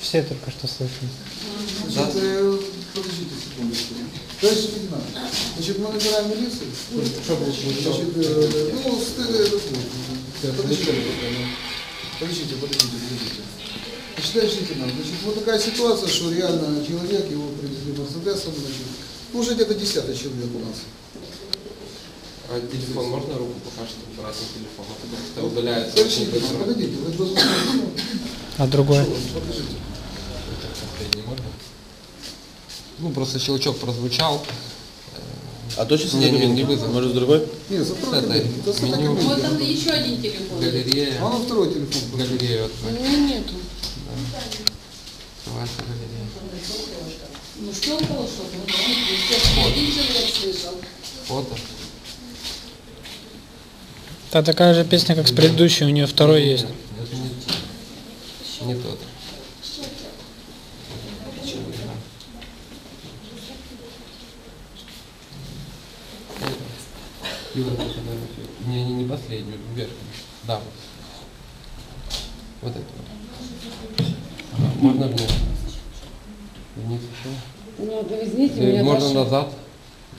Все только что слышали. Значит, э, подождите секундочку. Товарищ лейтенант, значит, мы набираем милицию. Значит, э, ну, с- э, этот вот, подождите, подождите, подождите, подождите. Значит, лейтенант, значит, вот такая ситуация, что реально человек, его привезли Мерседесом, значит, ну, уже где-то десятый человек у нас. А телефон можно руку покажет обратный телефон? А потому что удаляется Товарищ очень лейтенант, быстро. погодите, вы должны... А можно? Ну, просто щелчок прозвучал. А точно Не, не, не вызов. Может, с другой? Нет, С этой меню. Вот там еще один телефон. Галерея. А на второй телефон. Галерея У меня нету. Ваша галерея. Ну что около человек слышал. Фото. Да, такая же песня, как с предыдущей, у нее второй есть. Это не, тот. Юра, ты фотографируй. Не, не, не последнюю, вверх. Да, вот. Вот это вот. Можно вниз. Вниз еще. Ну, вы извините, у Э, меня Можно даже- назад.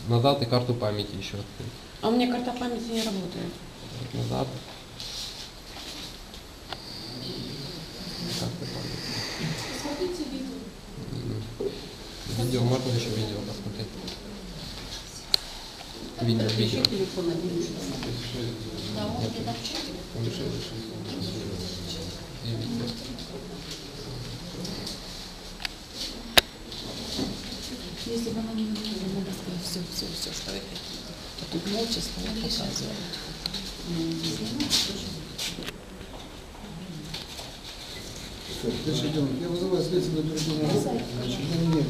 Назад и карту памяти еще открыть. А у меня карта памяти не работает. Вот Назад. Карта памяти. Мгм. Видео, можно еще видео посмотреть? Видео, видео. Телефон один. Выше, выше. И видео. Если бы она не говорила, надо сказать все, все, все, что это. То тут молча стоят, показывают. Дальше идем. Я вызываю следственную оперативную группу.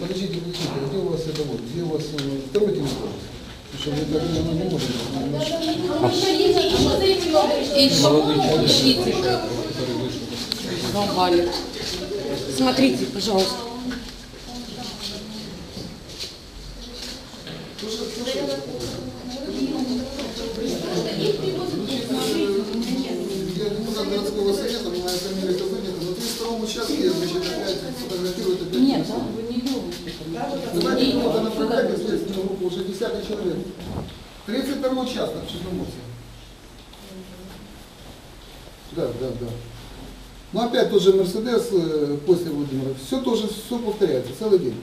Подождите, где у вас это вот, где у вас э, второй телефон? Что вы так не может. Ищите. Ищите. Валит. Смотрите, пожалуйста. Я депутат городского совета, моя фамилия Кобыльников, на 32 участке, значит, опять фотографируют опять. Нет, да, любите. Давайте кого-то направлять в следственную группу, уже десятый человек. 32 участок в Черноморске. Да, да, да. Но опять тот же Мерседес э, после Владимира. Все тоже, все повторяется, целый день.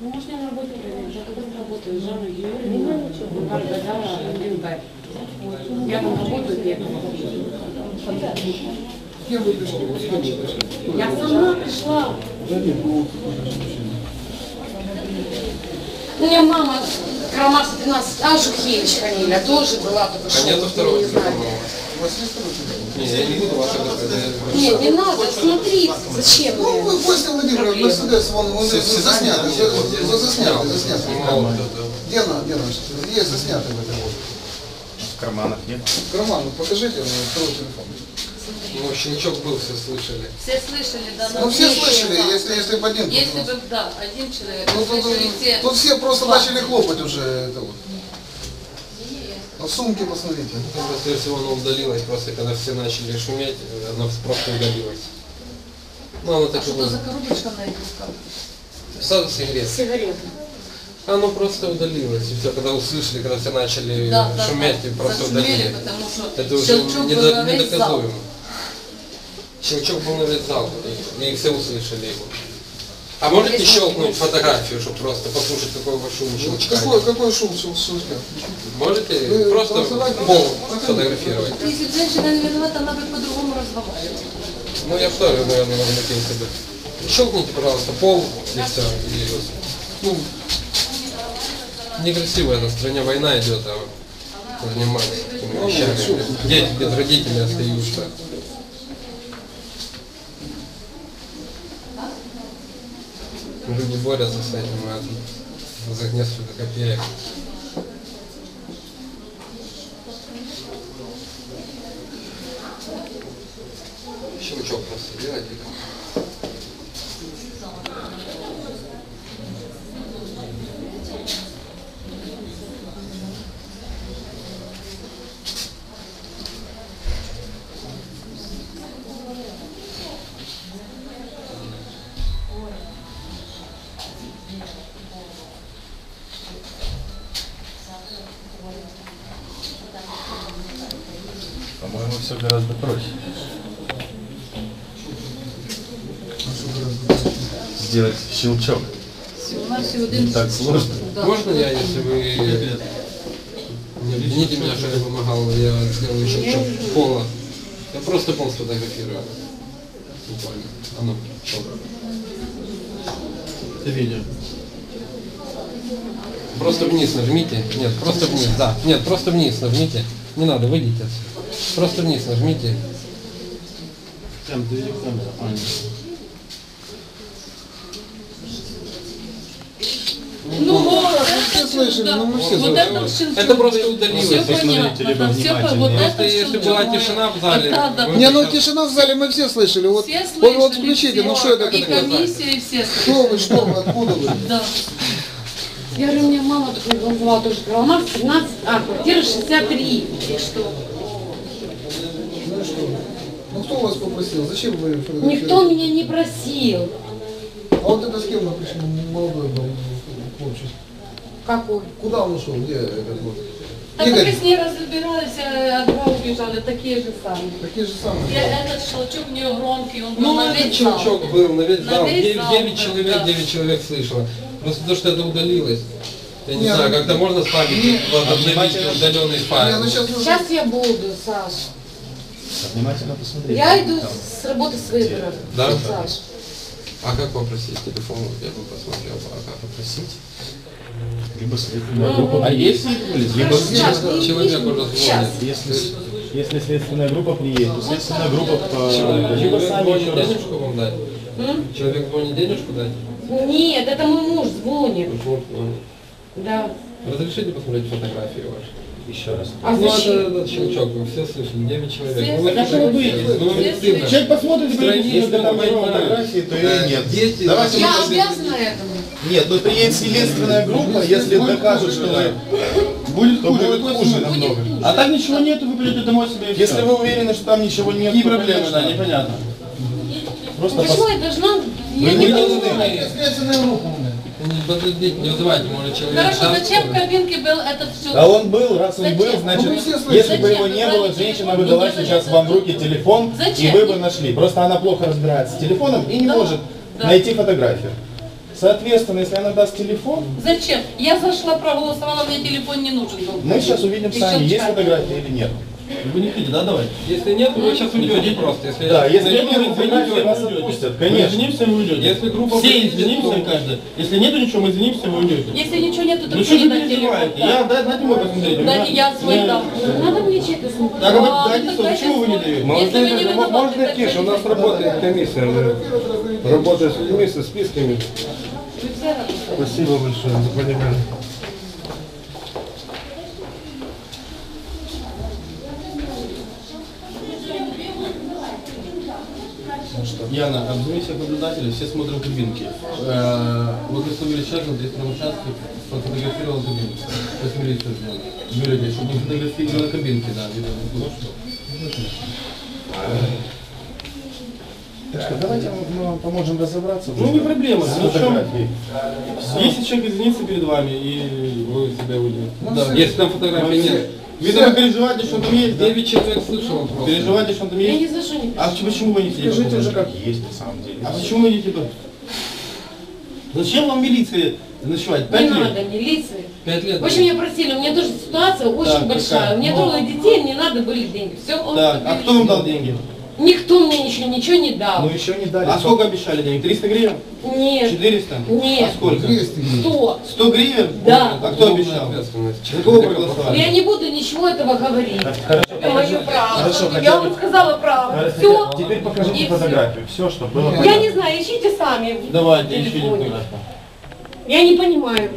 Ну, может, я на работе я когда работаю, Жанна Юрьевна. Я там работаю, я вы пришли? Вот с кем вы пришли? Я сама пришла. У меня мама Крамас 13, а Жухевич фамилия тоже была только А что. нету вы второго не знаете. телефона? у вас есть второй телефон? Не, я не буду вас это Нет, не надо, смотрите, зачем Ну, вы? после Владимира, Мерседес, вон, он заснятый, за- заснятый, заснятый. Где она, где она? Есть заснятый в этом вот. В карманах нет. Карман, ну, покажите мне второй телефон. Ну, щелчок был, все слышали. Все слышали, да, Ну но все все слышали, да. если, если бы один. Если просто. бы, да, один человек, Ну, тут, все. тут все просто Два. начали хлопать уже. Это вот. Ну, сумки посмотрите. Ну, Скорее всего, оно удалилось, просто когда все начали шуметь, оно просто удалилось. Ну, оно А так и что за коробочка на этих за сигарет? Сигареты. Оно просто удалилось. И все, когда услышали, когда все начали Да, шуметь, да. и просто Зашумели, удалили. потому что Это уже недо- весь недоказуемо. зал. Щелчок был на весь зал, и, и все услышали его. А можете Если- щелкнуть фотографию, чтобы просто послушать, какой у вас шум щелчка? Какой, какой шум шелчка? Можете Вы просто пол будете? сфотографировать? Если женщина не виновата, она бы по-другому разговаривала. Ну, я тоже, наверное, навлекился бы. Щелкните, пожалуйста, пол, и все. И, ну, некрасиво эта стране война идет, а заниматься такими вещами. Дети без родителей остаются. Люди борются с этим, а за несколько копеек. Щелчок просто делайте. По-моему, все гораздо проще. Сделать щелчок. У нас так сложно. Да. Можно я, если вы не обвините меня, что я помогал, я сделаю щелчок пола. Я просто пол сфотографирую. Буквально. А ну, пол. Это видео. Просто вниз нажмите. Нет, просто вниз, да. Нет, просто вниз нажмите. Не надо, выйдите отсюда. Просто вниз нажмите. Там, ты камера. А, нет. Ну, вот, Все слышали, ну мы все вот слышали. это. Это просто Все удалилось. Либо понятно, да, все, вот это если была тишина в зале, Да, Не, ну тишина в зале мы все слышали. Вот, Все вот, вот слышали, включите, ну все. что это И такое? комиссия, и все Что вы, слышали. что вы, откуда вы? Да. Я говорю, у меня мама назвала тоже, нас 17, а, квартира 63. И что? Ну? Ну кто вас попросил? Зачем вы фотографируете? Никто меня не просил. А вот это с кем напишем? Молодой был хлопчик. Какой? Куда он ушел? Где этот вот? Так мы Игорь, с ней разбирались, а два убежали, такие же самые. такие же самые. Я, этот щелчок у нее громкий, он был Ну, на этот весь зал. щелчок был на весь На зал. весь 9, зал, 9 да, человек, да. 9 человек слышало. Просто то, что это удалилось. Я не Не, знаю, ну- как-то можно спамить обновить удаленный Не, файл. ну сейчас. Сейчас я буду, Саш. Внимательно посмотрите. Я иду Там. с работы с выбора. Да? Саш. А как попросить телефон? Я бы посмотрел. А как Попросить. Либо следственная группа. А есть? Либо Хорошо, сейчас, не- Человек уже звонит. если, если следственная группа приедет, то следственная группа по... Человек либо сами звонит еще раз. денежку вам дать? Человек звонит денежку дать? Нет, это мой муж звонит. Да. Разрешите посмотреть фотографии ваши? Еще раз. А ну, зачем? это этот щелчок, вы все слышали, 9 человек. Все ну, фотографируете, ну, вы слышали. Человек посмотрит, если там поймают. его фотографии, то или нет. Дети, Давайте Я обязана этому. Нет, ну приедет следственная группа, если докажут, что вы... Будет хуже, будет хуже намного. А так ничего нету, вы придете домой себе и Если вы уверены, что там ничего нет, Какие то, проблемы, да, непонятно. Просто Почему пос- я должна... Я Вы не не должны. Следственная группа у меня. Не подождите, не вызывайте, может человек... Хорошо, зачем в кабинке был этот щелчок? А он был, раз он Зачем? был, Ну, значит, все слышали. если бы его не было, женщина бы дала сейчас вам в руки телефон, и Зачем? вы бы нашли. Просто она плохо разбирается с телефоном и не Да, может да. найти фотографию. Соответственно, если она даст телефон, Зачем? Я зашла, проголосовала, мне телефон не нужен был. мы сейчас увидим И сами, есть фотография или нет. Вы не хотите, да, давай? Если нет, вы сейчас уйдете просто. Если Да, если нет вы вас уйдете. отпустят, Мы конечно. извинимся, вы уйдете. Если группа Все извинимся, каждый. Если нету ничего, мы извинимся, вы уйдете. Если ничего нету, то Ну что не вы переживаете? Я, да, дайте мой посмотреть. У Да меня- не я свой дам. Надо мне чей-то смотреть. Так, а дайте ну тогда почему вы не даете? Можно тише, у нас работает комиссия, работает с людьми, со списками. Спасибо большое за понимание. Яна, обзови всех наблюдателей, все смотрим кабинки. Э, Вот мы словили человек на 32 участке, сфотографировал кабинку. То есть милицию сделал. Бюллетень, чтобы не фотографировали на кабинке, да. видно, ну что. Так что давайте мы вам поможем разобраться. Ну не проблема, С ну чем? фотографией. Если человек извинится перед вами, и вы себя уйдете. Да. Если там фотографии нет. Видно, вы переживаете, что там есть, да? 9 человек слышало просто. Переживаете, что там Я не есть? слышу ни А почему вы не хотите? Скажите уже как есть на самом деле. А почему вы не типа? Зачем вам милиция ночевать? Пять Не лет? надо милиции. 5 лет. В общем, меня просили, у меня тоже ситуация очень Так, большая. какая? У меня Ну. трое детей, мне надо были деньги. Все, Так, а кто вам дал деньги? Никто мне еще ничего не дал. Ну еще не дали. А сколько обещали денег? 300 гривен? Нет, 400? Нет. А сколько? 200 гривен. сто. 100 гривен? Да. А кто обещал? За кого проголосовали? Я не буду ничего этого говорить. Хорошо, Это мое право. Хорошо, Я вам сказала право. Хорошо, Все. Теперь покажите фотографию. Все, что было. Я понятно. не знаю, ищите сами. Давайте, фотографию. Я не понимаю.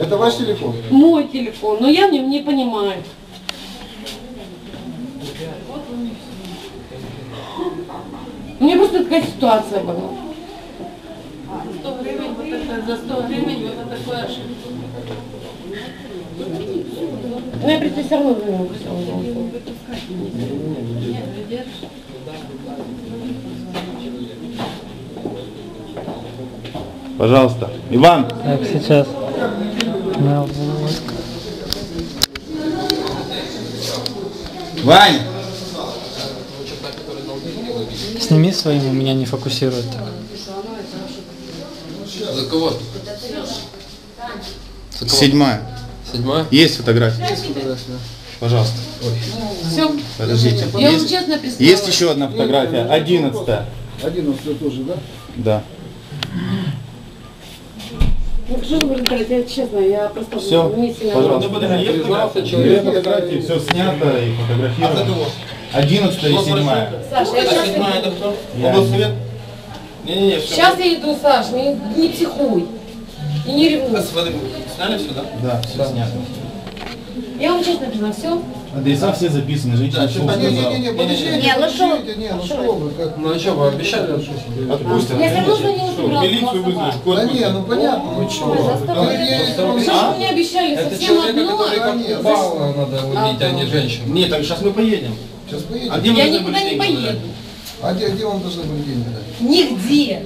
Это ваш телефон? Мой телефон, но я в нем не понимаю. У меня просто такая ситуация была. 100 гривен, вот это, за 100 гривен вот это такое. Ну, я просто все равно равно. Нет, не держишь. Пожалуйста. Иван. Так, сейчас. Вань. Сними своим, у меня не фокусирует так. За кого? За кого? Седьмая. Седьмая? Есть фотография? Есть фотография? Пожалуйста. Все. Подождите. Я вам Есть, честно прислала. есть еще одна фотография. Одиннадцатая. Одиннадцатый тоже, да? Да. Ну, я честно, я просто Всё, не сильно... пожалуйста. Признался Две человек. фотографии, все снято и фотографировано. Одиннадцатая и седьмая. Саша, я сейчас... Седьмая это кто? Я- Облсовет? Не-не-не, все. Сейчас я иду, Саш, не, не психуй. И не ревнуй. Сняли все, да? Да, все снято. Я вам честно признаю, все. Адреса все записаны, женщина Да, все всё Не, не, не, не, подождите, Не, ну что не, ну что вы, как... Ну а что, вы обещали? Отпустят. Я все равно него собралась Милицию вызовешь, Да кот не, ну понятно, ну что вы. Да что мне обещали, Это одно. который как нет, упал, надо убить, а не женщину. Нет, так сейчас мы поедем. Сейчас А поедем. где Я никуда не поеду. А где, где вам должны были деньги дать? Нигде.